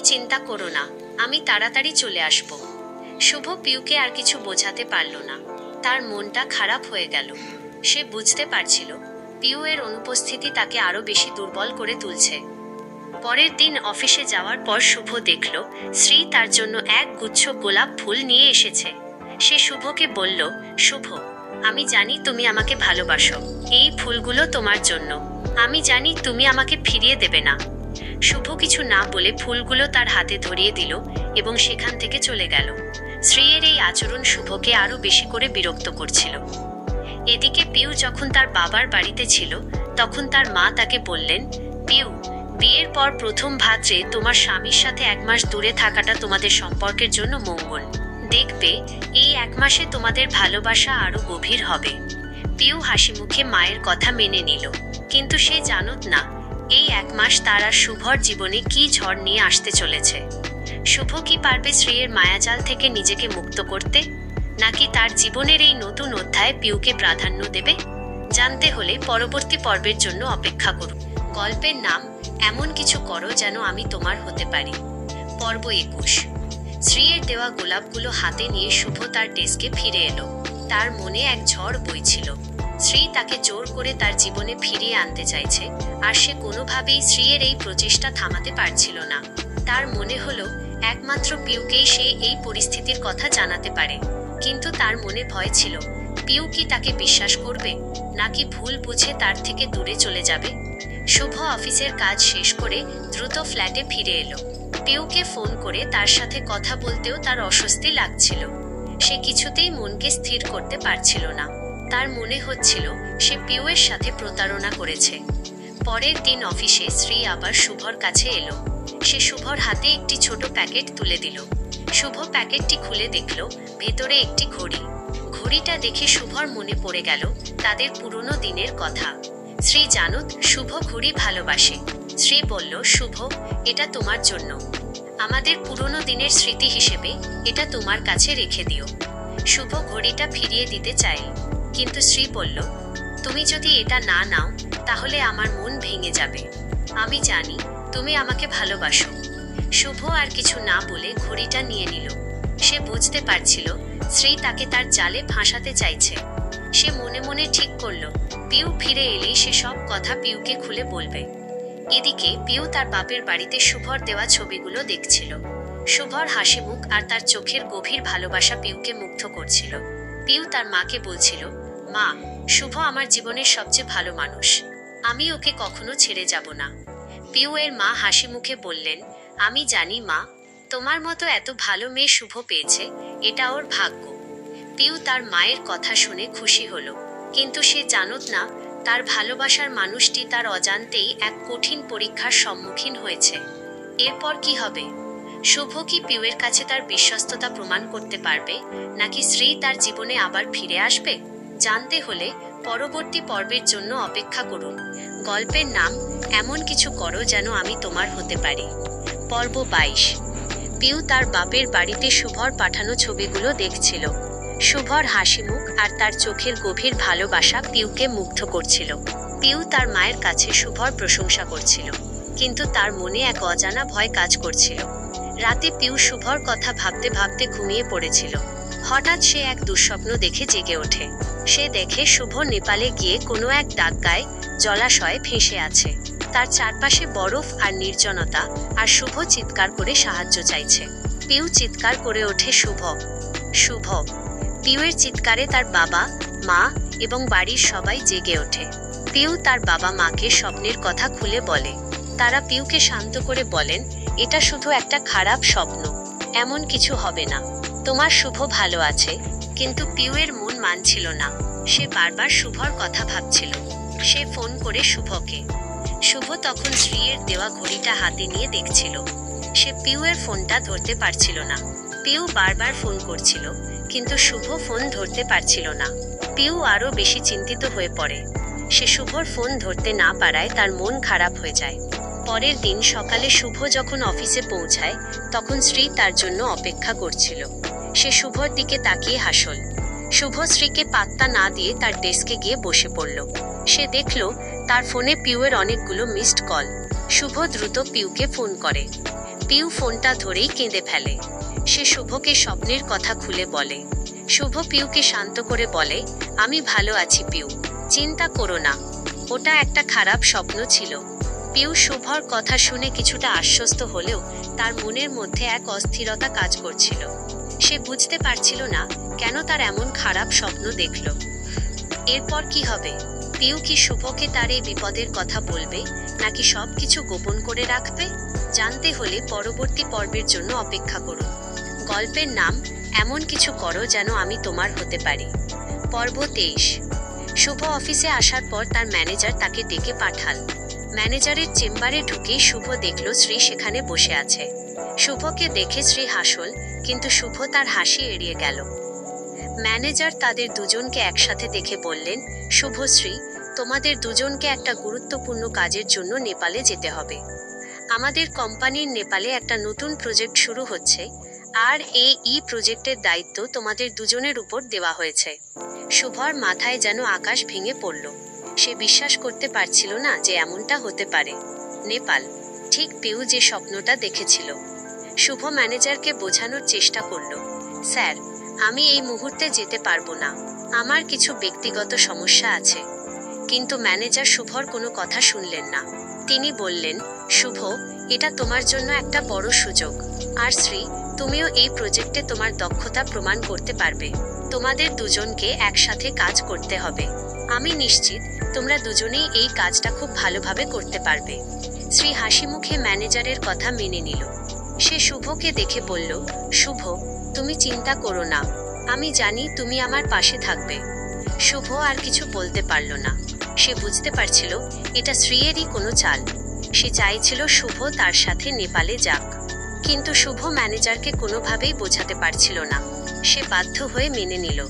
চিন্তা করো না, আমি তাড়াতাড়ি চলে আসব। শুভ পিউকে আর কিছু বোঝাতে পারল না। তার মনটা খারাপ হয়ে গেল। সে বুঝতে পারছিল, পিউ এর অনুপস্থিতি তাকে আরও বেশি দুর্বল করে তুলছে। পরের দিন অফিসে যাওয়ার পর শুভ দেখল, শ্রী তার জন্য এক গুচ্ছ গোলাপ ফুল নিয়ে এসেছে। সে শুভকে বলল, শুভ, আমি জানি তুমি আমাকে ভালোবাসো। এই ফুলগুলো তোমার জন্য। আমি জানি তুমি আমাকে ফিরিয়ে দেবে না। শুভ কিছু না বলে ফুলগুলো তার হাতে ধরিয়ে দিল এবং সেখান থেকে চলে গেল। শ্রীয়ের এই আচরণ শুভকে আরও বেশি করে বিরক্ত করছিল। এদিকে পিউ যখন তার বাবার বাড়িতে ছিল, তখন তার মা তাকে বললেন, পিউ, বিয়ের পর প্রথম ভাদ্রে তোমার স্বামীর সাথে এক মাস দূরে থাকাটা তোমাদের সম্পর্কের জন্য মঙ্গল। দেখবে, এই এক মাসে তোমাদের ভালোবাসা আরও গভীর হবে। পিউ হাসি মুখে মায়ের কথা মেনে নিল। কিন্তু সে জানত না এই এক মাস তারা শুভর জীবনে কি ঝড় নিয়ে আসতে চলেছে? শুভ কি পারবে শ্রীয়ের মায়াজাল থেকে নিজেকে মুক্ত করতে? নাকি তার জীবনের এই নতুন অধ্যায়ে পিউকে প্রাধান্য দেবে? জানতে হলে পরবর্তী পর্বের জন্য অপেক্ষা করুন। গল্পের নাম, এমন কিছু করো যেন আমি তোমার হতে পারি পর্ব একুশ। শ্রীয়ের দেওয়া গোলাপগুলো হাতে নিয়ে শুভ তার ডেস্কে ফিরে এলো। তার মনে এক ঝড় বইছিল। শ্রী তাকে জোর করে তার জীবনে ফিরিয়ে আনতে চাইছে, আর সে কোনোভাবেই শ্রীয়ের এই প্রচেষ্টা থামাতে পারছিল না। তার মনে হলো, একমাত্র পিউকেই সে এই পরিস্থিতির কথা জানাতে পারে। কিন্তু তার মনে ভয় ছিল, পিউ কি তাকে বিশ্বাস করবে, নাকি ভুল বুঝে তার থেকে দূরে চলে যাবে? শুভ অফিসের কাজ শেষ করে দ্রুত ফ্ল্যাটে ফিরে এলো। পিউকে ফোন করে তার সাথে কথা বলতেও তার অস্বস্তি লাগছিল। সে কিছুতেই মনকে স্থির করতে পারছিল না। তার মনে হচ্ছিল সে পিউয়ের সাথে প্রতারণা করেছে। পরের দিন অফিসে শ্রী আবার শুভর কাছে এলো। সে শুভর হাতে একটি ছোট প্যাকেট তুলে দিল। শুভ প্যাকেটটি খুলে দেখল, ভেতরে একটি ঘড়ি। ঘড়িটা দেখে শুভর মনে পড়ে গেল তাদের পুরনো দিনের কথা। শ্রী, জানত, শুভ ঘড়ি ভালোবাসে। শ্রী বলল, শুভ, এটা তোমার জন্য। আমাদের পুরনো দিনের স্মৃতি হিসেবে এটা তোমার কাছে রেখে দিও। শুভ ঘড়িটা ফিরিয়ে দিতে চাই কিন্তু শ্রী বলল, তুমি যদি এটা না নাও, তাহলে আমার মন ভেঙে যাবে। আমি জানি তুমি আমাকে ভালোবাসো। শুভ আর কিছু না বলে ঘড়িটা নিয়ে নিল। সে বুঝতে পারছিল শ্রী তাকে তার জালে ফাঁসাতে চাইছে। সে মনে মনে ঠিক করল, পিউ ফিরে এলেই সে সব কথা পিউকে খুলে বলবে। এদিকে পিউ তার বাপের বাড়িতে শুভর দেওয়া ছবিগুলো দেখছিল। শুভর হাসি মুখ আর তার চোখের গভীর ভালোবাসা পিউকে মুগ্ধ করছিল। পিউ তার মাকে বলছিল মা, শুভ আমার জীবনের সবচেয়ে ভালো মানুষ। আমি ওকে কখনো ছেড়ে যাব না। পিউ এর মা হাসি মুখে বললেন, আমি জানি মা, তোমার মতো এত ভালো মেয়ে শুভ পেয়েছে, এটা ওর ভাগ্য। পিউ তার মায়ের কথা শুনে খুশি হলো। কিন্তু সে জানত না, তার ভালোবাসার মানুষটি তার অজান্তেই এক কঠিন পরীক্ষার সম্মুখীন হয়েছে। এরপর কি হবে? শুভ কি পিউয়ের কাছে তার বিশ্বস্ততা প্রমাণ করতে পারবে, নাকি শ্রী তার জীবনে আবার ফিরে আসবে? জানতে হলে পরবর্তী পর্বের জন্য অপেক্ষা করুন। গল্পের নাম, এমন কিছু করো যেন আমি তোমার হতে পারি। পর্ব বাইশ। পিউ তার বাপের বাড়িতে শুভর পাঠানো ছবিগুলো দেখছিল। শুভর হাসি মুখ আর তার চোখের গভীর ভালোবাসা পিউকে মুগ্ধ করছিল। পিউ তার মায়ের কাছে শুভর প্রশংসা করছিল, কিন্তু তার মনে এক অজানা ভয় কাজ করছিল। রাতে পিউ শুভর কথা ভাবতে ভাবতে ঘুমিয়ে পড়েছিল। হঠাৎ সে এক দুঃস্বপ্ন দেখে জেগে ওঠে। সে দেখে শুভ নেপালে গিয়ে কোনো এক ডাকগায় জলাশয়ে ভেসে আছে। তার চারপাশে বরফ আর নির্জনতা, আর শুভ চিৎকার করে সাহায্য চাইছে। পিউ চিৎকার করে ওঠে শুভ। শুভ, পিউয়ের চিৎকারে তার বাবা, মা এবং বাড়ির সবাই জেগে ওঠে। পিউ তার বাবা মাকে স্বপ্নের কথা খুলে বলে। তারা পিউকে শান্ত করে বলেন, এটা শুধু একটা খারাপ স্বপ্ন। এমন কিছু হবে না। তোমার শুভ ভালো আছে, কিন্তু পিউয়ের মন মানছিল না। সে বারবার শুভর কথা ভাবছিল। সে ফোন করে শুভকে। শুভ তখন শ্রীয়ের দেওয়া ঘড়িটা হাতে নিয়ে দেখছিল। সে পিউয়ের ফোনটা ধরতে পারছিল না। পিউ বারবার ফোন করছিল, কিন্তু শুভ ফোন ধরতে পারছিল না। পিউ আরও বেশি চিন্তিত হয়ে পড়ে। সে শুভর ফোন ধরতে না পারায় তার মন খারাপ হয়ে যায়। পরের দিন সকালে শুভ যখন অফিসে পৌঁছায়, তখন শ্রী তার জন্য অপেক্ষা করছিল। সে শুভর দিকে তাকিয়ে হাসল। শুভ শ্রীকে পাত্তা না দিয়ে তার ডেস্কে গিয়ে বসে পড়ল। সে দেখল তার ফোনে পিউয়ের অনেকগুলো মিসড কল। শুভ দ্রুত পিউকে ফোন করে। পিউ ফোনটা ধরেই কেঁদে ফেলে। সে শুভকে স্বপ্নের কথা খুলে বলে। শুভ পিউকে শান্ত করে বলে, আমি ভালো আছি পিউ, চিন্তা করো না। ওটা একটা খারাপ স্বপ্ন ছিল। পিউ শুভর কথা শুনে কিছুটা আশ্বস্ত হলেও তার মনের মধ্যে এক অস্থিরতা কাজ করছিল। সে বুঝতে পারছিল না কেন তার এমন খারাপ স্বপ্ন দেখল। এরপর কি হবে? পিউ কি শুভকে তার এই বিপদের কথা বলবে, নাকি সব কিছু গোপন করে রাখবে? জানতে হলে পরবর্তী পর্বের জন্য অপেক্ষা করুন। গল্পের নাম, এমন কিছু করো যেন আমি তোমার হতে পারি। পর্ব তেইশ। শুভ অফিসে আসার পর তার ম্যানেজার তাকে ডেকে পাঠাল। ম্যানেজারের চেম্বারে ঢুকেই শুভ দেখল শ্রী সেখানে বসে আছে। শুভকে দেখে শ্রী হাসল কিন্তু শুভ তার হাসি এড়িয়ে গেল। ম্যানেজার তাদের দুজনকে একসাথে দেখে বললেন, শুভশ্রী, তোমাদের দুজনকে একটা গুরুত্বপূর্ণ কাজের জন্য নেপালে যেতে হবে। আমাদের কোম্পানির নেপালে একটা নতুন প্রজেক্ট শুরু হচ্ছে। আর এই ই প্রজেক্টের দায়িত্ব তোমাদের দুজনের উপর দেওয়া হয়েছে। শুভর মাথায় যেন আকাশ ভেঙে পড়ল। সে বিশ্বাস করতে পারছিল না যে এমনটা হতে পারে। নেপাল, ঠিক পেউ যে স্বপ্নটা দেখেছিল। শুভ ম্যানেজারকে বোঝানোর চেষ্টা করল। স্যার, আমি এই মুহূর্তে যেতে পারব না। আমার কিছু ব্যক্তিগত সমস্যা আছে কিন্তু ম্যানেজার শুভর কোনো কথা শুনলেন না। তিনি বললেন, শুভ, এটা তোমার জন্য একটা বড় সুযোগ। আর শ্রী, তুমিও এই প্রজেক্টে তোমার দক্ষতা প্রমাণ করতে পারবে। তোমাদের দুজনকে একসাথে কাজ করতে হবে। আমি নিশ্চিত তোমরা দুজনেই এই কাজটা খুব ভালোভাবে করতে পারবে শ্রী হাসি মুখে ম্যানেজারের কথা মেনে নিল। সে শুভকে দেখে বলল, শুভ, তুমি চিন্তা করো না। আমি জানি তুমি আমার পাশে থাকবে শুভ আর কিছু বলতে পারল না। সে বুঝতে পারছিল, এটা শ্রীয়েরই কোনো চাল। সে চাইছিল শুভ তার সাথে নেপালে যাক। কিন্তু শুভ ম্যানেজারকে কোনোভাবেই বোঝাতে পারছিল না। সে বাধ্য হয়ে মেনে নিল।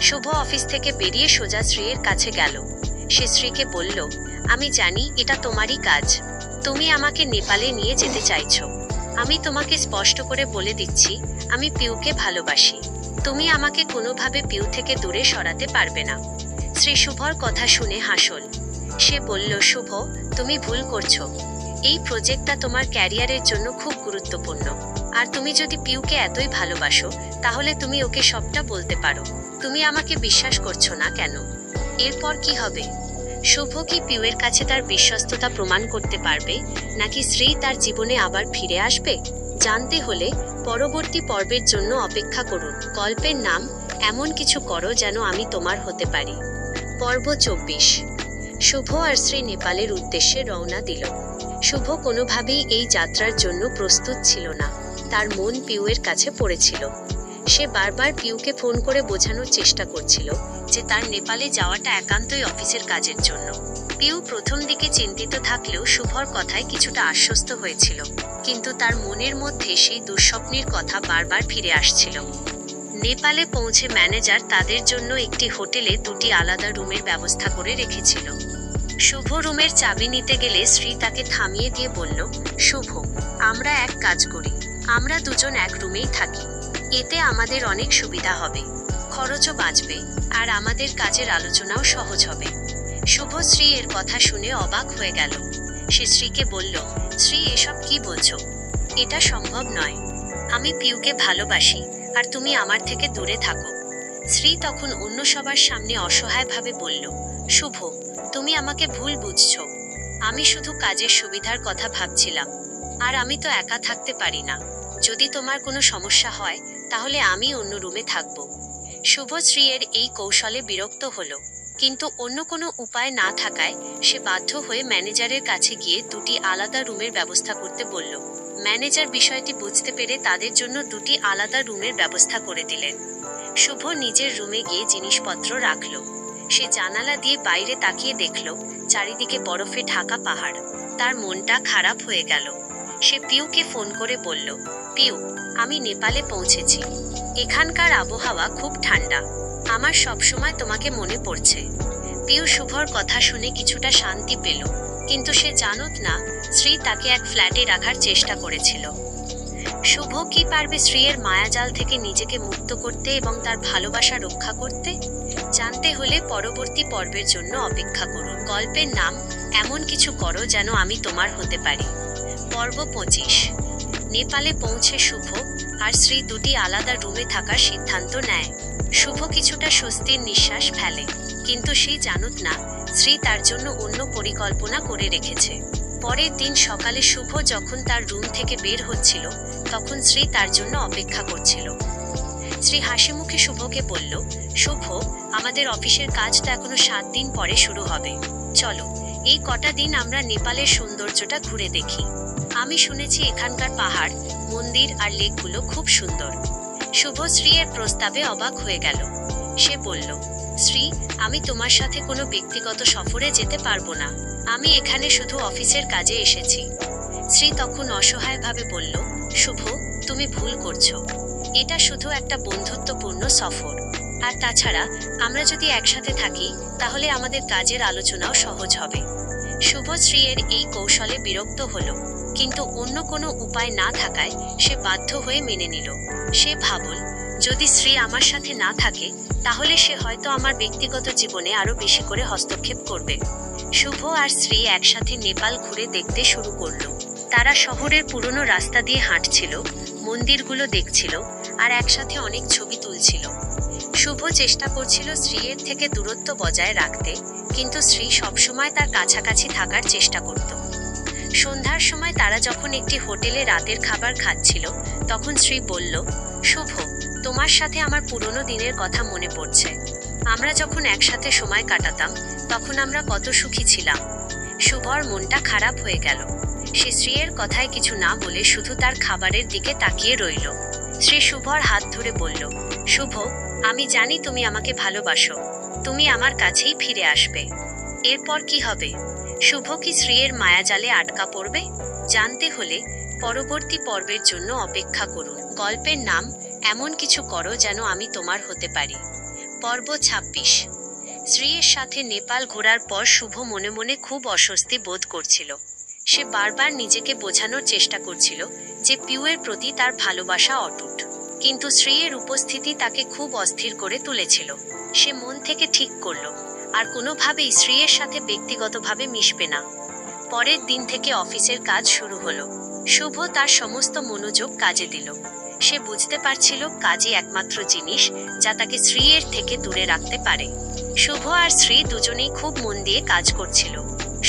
শুভ অফিস থেকে বেরিয়ে সোজা শ্রীয়ের কাছে গেল। সে শ্রীকে বলল, আমি জানি এটা তোমারই কাজ। তুমি আমাকে নেপালে নিয়ে যেতে চাইছো। আমি তোমাকে স্পষ্ট করে বলে দিচ্ছি, আমি পিউকে ভালোবাসি। তুমি আমাকে কোনোভাবে পিউ থেকে দূরে সরাতে পারবে না। শ্রী শুভর কথা শুনে হাসল। সে বলল, শুভ, তুমি ভুল করছ। এই প্রজেক্টটা তোমার ক্যারিয়ারের জন্য খুব গুরুত্বপূর্ণ। আর তুমি যদি পিউকে এতই ভালোবাসো, তাহলে তুমি ওকে সবটা বলতে পারো। তুমি আমাকে বিশ্বাস করছ না কেন? এরপর কি হবে? শুভ কি পিউয়ের কাছে তার বিশ্বস্ততা প্রমাণ করতে পারবে? নাকি শ্রী তার জীবনে আবার ফিরে আসবে? জানতে হলে পরবর্তী পর্বের জন্য অপেক্ষা করুন। গল্পের নাম, এমন কিছু করো যেন আমি তোমার হতে পারি। পর্ব চব্বিশ। শুভ আর শ্রী নেপালের উদ্দেশ্যে রওনা দিল। শুভ কোনোভাবেই এই যাত্রার জন্য প্রস্তুত ছিল না। তার মন পিউয়ের কাছে পড়েছিল। সে বারবার পিউকে ফোন করে বোঝানোর চেষ্টা করছিল। যে তার নেপালে যাওয়াটা একান্তই অফিসের কাজের জন্য। পিউ প্রথম দিকে চিন্তিত থাকলেও শুভর কথায় কিছুটা আশ্বস্ত হয়েছিল। কিন্তু তার মনের মধ্যে সেই দুঃস্বপ্নের কথা বারবার ফিরে আসছিল। নেপালে পৌঁছে ম্যানেজার তাদের জন্য একটি হোটেলে দুটি আলাদা রুমের ব্যবস্থা করে রেখেছিল। শুভ রুমের চাবি নিতে গেলে শ্রী তাকে থামিয়ে দিয়ে বলল, শুভ, আমরা এক কাজ করি। আমরা দুজন এক রুমেই থাকি। এতে আমাদের অনেক সুবিধা হবে। খরচও বাঁচবে আর আমাদের কাজের আলোচনাও সহজ হবে। শুভশ্রী এর কথা শুনে অবাক হয়ে গেল। সে শ্রীকে বলল শ্রী এসব কি বলছো? এটা সম্ভব নয়। আমি পিউকে ভালোবাসি আর তুমি আমার থেকে দূরে থাকো। শ্রী তখন অন্য সবার সামনে অসহায়ভাবে বলল, শুভ, তুমি আমাকে ভুল বুঝছ। আমি শুধু কাজের সুবিধার কথা ভাবছিলাম। আর আমি তো একা থাকতে পারি না। যদি তোমার কোনো সমস্যা হয়, তাহলে আমি অন্য রুমে থাকব। শুভশ্রী এর এই কৌশলে বিরক্ত হল। কিন্তু অন্য কোনো উপায় না থাকায় সে বাধ্য হয়ে ম্যানেজারের কাছে গিয়ে দুটি আলাদা রুমের ব্যবস্থা করতে বলল। ম্যানেজার বিষয়টি বুঝতে পেরে তাদের জন্য দুটি আলাদা রুমের ব্যবস্থা করে দিলেন। শুভ নিজের রুমে গিয়ে জিনিসপত্র রাখল। সে জানালা দিয়ে বাইরে তাকিয়ে দেখল, চারিদিকে বরফে ঢাকা পাহাড়। তার মনটা খারাপ হয়ে গেল। সে পিউকে ফোন করে বলল, পিউ, আমি নেপালে পৌঁছেছি। এখানকার আবহাওয়া খুব ঠান্ডা। আমার সবসময় তোমাকে মনে পড়ছে। পিউ শুভর কথা শুনে কিছুটা শান্তি পেল, কিন্তু সে জানত না শ্রী তাকে এক ফ্ল্যাটে রাখার চেষ্টা করেছিল। শুভ কি পারবে শ্রীয়ের মায়াজাল থেকে নিজেকে মুক্ত করতে এবং তার ভালোবাসা রক্ষা করতে? জানতে হলে পরবর্তী পর্বের জন্য অপেক্ষা করুন। গল্পের নাম, এমন কিছু করো যেন আমি তোমার হতে পারি। পর্ব পঁচিশ। নেপালে পৌঁছে শুভ আর শ্রী দুটি আলাদা রুমে থাকার সিদ্ধান্ত নেয়। শুভ কিছুটা স্বস্তির নিঃশ্বাস ফেলে, কিন্তু সে জানুত না শ্রী তার জন্য অন্য পরিকল্পনা করে রেখেছে। পরের দিন সকালে শুভ যখন তার রুম থেকে বের হচ্ছিল, তখন শ্রী তার জন্য অপেক্ষা করছিল। শ্রী হাসি মুখে শুভকে বলল, শুভ, আমাদের অফিসের কাজটা এখনও সাত দিন পরে শুরু হবে। চলো এই কটা দিন আমরা নেপালের সৌন্দর্যটা ঘুরে দেখি। আমি শুনেছি এখানকার পাহাড়, মন্দির আর লেকগুলো খুব সুন্দর। শুভ শ্রী এর প্রস্তাবে অবাক হয়ে গেল। সে বলল, শ্রী, আমি তোমার সাথে কোনো ব্যক্তিগত সফরে যেতে পারব না। আমি এখানে শুধু অফিসের কাজে এসেছি। শ্রী তখন অসহায়ভাবে বলল, শুভ, তুমি ভুল করছ। এটা শুধু একটা বন্ধুত্বপূর্ণ সফর। আর তাছাড়া, আমরা যদি একসাথে থাকি, তাহলে আমাদের কাজের আলোচনাও সহজ হবে। শুভশ্রী এর এই কৌশলে বিরক্ত হলো, কিন্তু অন্য কোনো উপায় না থাকায় সে বাধ্য হয়ে মেনে নিল। সে ভাবল, যদি শ্রী আমার সাথে না থাকে, তাহলে সে হয়তো আমার ব্যক্তিগত জীবনে আরও বেশি করে হস্তক্ষেপ করবে। শুভ আর শ্রী একসাথে নেপাল ঘুরে দেখতে শুরু করল। তারা শহরের পুরনো রাস্তা দিয়ে হাঁটছিল, মন্দিরগুলো দেখছিল, আর একসাথে অনেক ছবি চেষ্টা করছিল শ্রীয়ের থেকে দূরত্ব বজায় রাখতে, কিন্তু শ্রী সবসময় তার কাছাকাছি থাকার চেষ্টা করত। সন্ধ্যার সময় তারা যখন একটি হোটেলে রাতের খাবার খাচ্ছিল, তখন শ্রী বলল, শুভ, তোমার সাথে আমার পুরনো দিনের কথা মনে পড়ছে। আমরা যখন একসাথে সময় কাটাতাম, তখন আমরা কত সুখী ছিলাম। শুভর মনটা খারাপ হয়ে গেল। সে শ্রীয়ের কথায় কিছু না বলে শুধু তার খাবারের দিকে তাকিয়ে রইল। শ্রী শুভর হাত ধরে বলল শুভ। আমি জানি তুমি আমাকে ভালোবাসো। তুমি আমার কাছেই ফিরে আসবে। এরপর কি হবে? শুভ কি শ্রীয়ের মায়াজালে আটকা পড়বে? জানতে হলে পরবর্তী পর্বের জন্য অপেক্ষা করুন। গল্পের নাম, এমন কিছু করো যেন আমি তোমার হতে পারি। পর্ব ছাব্বিশ। শ্রীয়ের সাথে নেপাল ঘোরার পর শুভ মনে মনে খুব অস্বস্তি বোধ করছিল। সে বারবার নিজেকে বোঝানোর চেষ্টা করছিল যে পিউয়ের প্রতি তার ভালোবাসা অটুট। কিন্তু শ্রীয়ের উপস্থিতি তাকে খুব অস্থির করে তুলেছিল। সে মন থেকে ঠিক করল, আর কোনোভাবেই শ্রীয়ের সাথে ব্যক্তিগতভাবে মিশবে না। পরের দিন থেকে অফিসের কাজ শুরু হলো। শুভ তার সমস্ত মনোযোগ কাজে দিল। সে বুঝতে পারছিল কাজই একমাত্র জিনিস যা তাকে শ্রীয়ের থেকে দূরে রাখতে পারে। শুভ আর শ্রী দুজনেই খুব মন দিয়ে কাজ করছিল।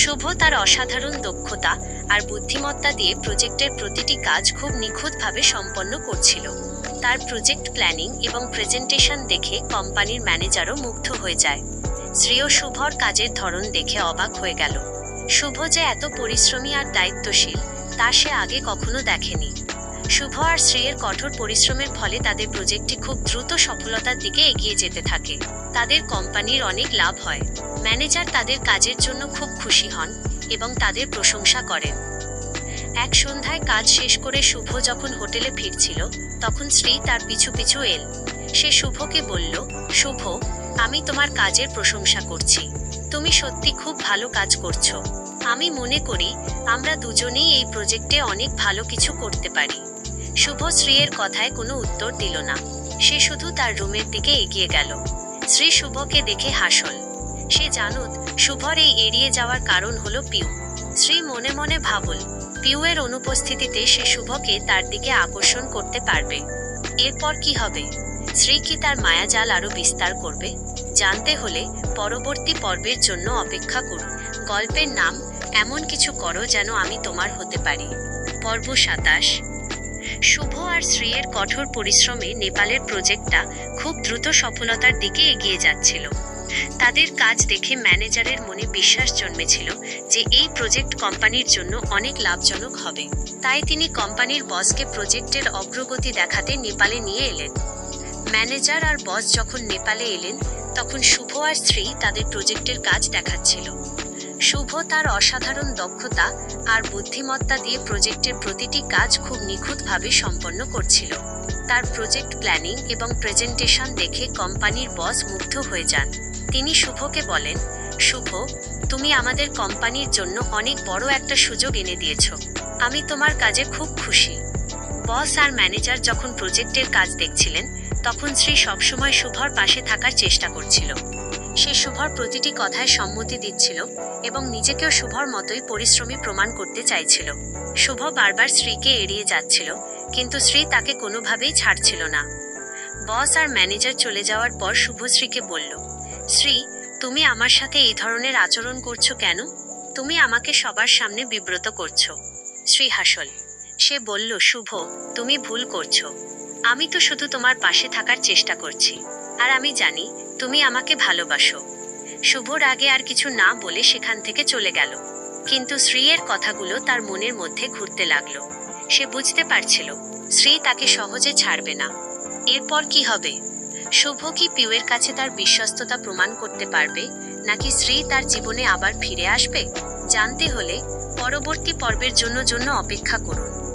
শুভ তার অসাধারণ দক্ষতা আর বুদ্ধিমত্তা দিয়ে প্রজেক্টের প্রতিটি কাজ খুব নিখুঁতভাবে সম্পন্ন করছিল। তার প্রজেক্ট প্ল্যানিং এবং প্রেজেন্টেশন দেখে কোম্পানির ম্যানেজারও মুগ্ধ হয়ে যায়। শ্রেয় শুভর কাজের ধরন দেখে অবাক হয়ে গেল। শুভ যে এত পরিশ্রমী আর দায়িত্বশীল, তা সে আগে কখনো দেখেনি। শুভ আর শ্রীয়ের কঠোর পরিশ্রমের ফলে তাদের প্রজেক্টটি খুব দ্রুত সফলতার দিকে এগিয়ে যেতে থাকে। তাদের কোম্পানির অনেক লাভ হয়। ম্যানেজার তাদের কাজের জন্য খুব খুশি হন এবং তাদের প্রশংসা করেন। এক সন্ধ্যায় কাজ শেষ করে শুভ যখন হোটেলে ফিরছিল, তখন শ্রী তার পিছু পিছু এল। সে শুভকে বলল, শুভ, আমি তোমার কাজের প্রশংসা করছি। তুমি সত্যি খুব ভালো কাজ করছ। আমি মনে করি আমরা দুজনেই এই প্রজেক্টে অনেক ভালো কিছু করতে পারি শুভ শ্রীয়ের কথায় কোনো উত্তর দিল না। সে শুধু তার রুমের দিকে এগিয়ে গেল। শ্রী শুভকে দেখে হাসল। সে জানুত, শুভর এই এড়িয়ে যাওয়ার কারণ হলো পিউ শ্রী মনে মনে ভাবল পিউয়ের অনুপস্থিতিতে সে শুভকে তার দিকে আকর্ষণ করতে পারবে। এরপর কি হবে? শ্রী কি তার মায়াজাল আরও বিস্তার করবে? জানতে হলে পরবর্তী পর্বের জন্য অপেক্ষা করুন। গল্পের নাম, এমন কিছু করো যেন আমি তোমার হতে পারি। পর্ব সাতাশ। শুভ আর শ্রীয়ের কঠোর পরিশ্রমে নেপালের প্রজেক্টটা খুব দ্রুত সফলতার দিকে এগিয়ে যাচ্ছিল। তাদের কাজ দেখে ম্যানেজারের মনে বিশ্বাস জন্মেছিল যে এই প্রজেক্ট কোম্পানির জন্য অনেক লাভজনক হবে। তাই তিনি কোম্পানির বসকে প্রজেক্টের অগ্রগতি দেখাতে নেপালে নিয়ে এলেন। ম্যানেজার আর বস যখন নেপালে এলেন, তখন শুভ আর স্ত্রী তাদের প্রজেক্টের কাজ দেখাচ্ছিল। শুভ তার অসাধারণ দক্ষতা আর বুদ্ধিমত্তা দিয়ে প্রজেক্টের প্রতিটি কাজ খুব নিখুঁতভাবে সম্পন্ন করছিল। তার প্রজেক্ট প্ল্যানিং এবং প্রেজেন্টেশন দেখে কোম্পানির বস মুগ্ধ হয়ে যান। তিনি শুভকে বলেন, শুভ, তুমি আমাদের কোম্পানির জন্য অনেক বড় একটা সুযোগ এনে দিয়েছ। আমি তোমার কাজে খুব খুশি। বস আর ম্যানেজার যখন প্রজেক্টের কাজ দেখছিলেন, তখন শ্রী সবসময় শুভর পাশে থাকার চেষ্টা করছিল। সে শুভর প্রতিটি কথায় সম্মতি দিচ্ছিল এবং নিজেকেও শুভর মতোই পরিশ্রমী প্রমাণ করতে চাইছিল। শুভ বারবার শ্রীকে এড়িয়ে যাচ্ছিল, কিন্তু শ্রী তাকে কোনোভাবেই ছাড়ছিল না। বস আর ম্যানেজার চলে যাওয়ার পর শুভশ্রীকে বলল শ্রী, তুমি আমার সাথে এই ধরনের আচরণ করছ কেন? তুমি আমাকে সবার সামনে বিব্রত করছ। শ্রী হাসল সে বলল, শুভ, তুমি ভুল করছ। আমি তো শুধু তোমার পাশে থাকার চেষ্টা করছি। আর আমি জানি, তুমি আমাকে ভালোবাসো। শুভর আগে আর কিছু না বলে সেখান থেকে চলে গেল। কিন্তু শ্রীয়ের কথাগুলো তার মনের মধ্যে ঘুরতে লাগল। সে বুঝতে পারছিল, শ্রী তাকে সহজে ছাড়বে না। এরপর কি হবে? শুভ কি পিউয়ের কাছে তার বিশ্বস্ততা প্রমাণ করতে পারবে? নাকি শ্রী তার জীবনে আবার ফিরে আসবে? জানতে হলে পরবর্তী পর্বের জন্য জন্য অপেক্ষা করুন।